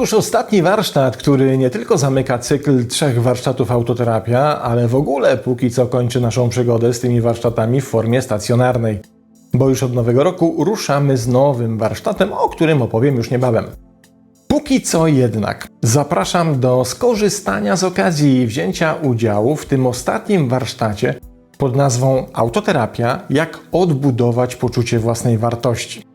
już ostatni warsztat, który nie tylko zamyka cykl trzech warsztatów autoterapia, ale w ogóle póki co kończy naszą przygodę z tymi warsztatami w formie stacjonarnej. Bo już od nowego roku ruszamy z nowym warsztatem, o którym opowiem już niebawem. Póki co jednak zapraszam do skorzystania z okazji wzięcia udziału w tym ostatnim warsztacie pod nazwą Autoterapia jak odbudować poczucie własnej wartości.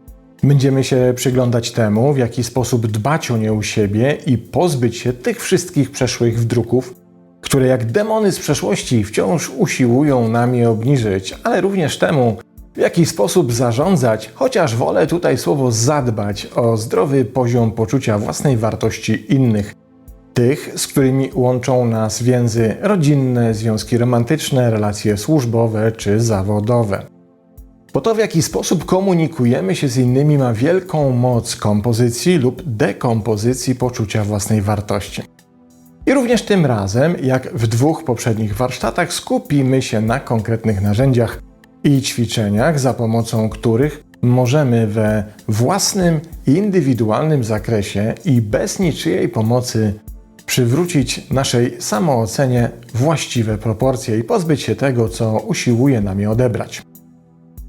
Będziemy się przyglądać temu, w jaki sposób dbać o nie u siebie i pozbyć się tych wszystkich przeszłych wdruków, które jak demony z przeszłości wciąż usiłują nam je obniżyć, ale również temu, w jaki sposób zarządzać, chociaż wolę tutaj słowo zadbać o zdrowy poziom poczucia własnej wartości innych. Tych, z którymi łączą nas więzy rodzinne, związki romantyczne, relacje służbowe czy zawodowe. Bo to, w jaki sposób komunikujemy się z innymi, ma wielką moc kompozycji lub dekompozycji poczucia własnej wartości. I również tym razem, jak w dwóch poprzednich warsztatach, skupimy się na konkretnych narzędziach i ćwiczeniach, za pomocą których możemy we własnym, indywidualnym zakresie i bez niczyjej pomocy przywrócić naszej samoocenie właściwe proporcje i pozbyć się tego, co usiłuje nam je odebrać.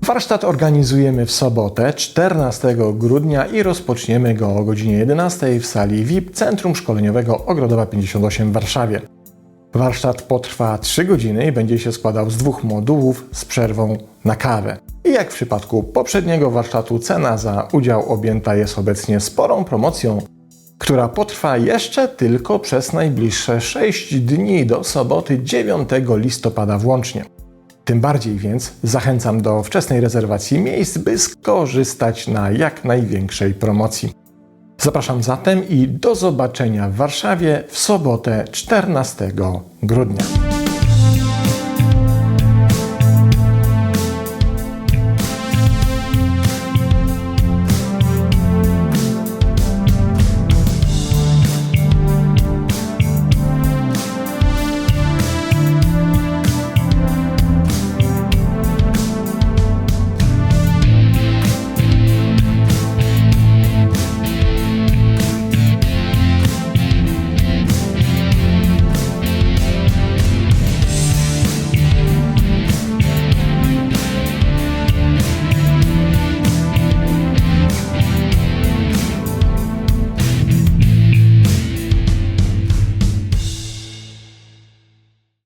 Warsztat organizujemy w sobotę 14 grudnia i rozpoczniemy go o godzinie 11 w sali VIP Centrum Szkoleniowego Ogrodowa 58 w Warszawie. Warsztat potrwa 3 godziny i będzie się składał z dwóch modułów z przerwą na kawę. I jak w przypadku poprzedniego warsztatu, cena za udział objęta jest obecnie sporą promocją, która potrwa jeszcze tylko przez najbliższe 6 dni do soboty 9 listopada włącznie. Tym bardziej więc zachęcam do wczesnej rezerwacji miejsc, by skorzystać na jak największej promocji. Zapraszam zatem i do zobaczenia w Warszawie w sobotę 14 grudnia.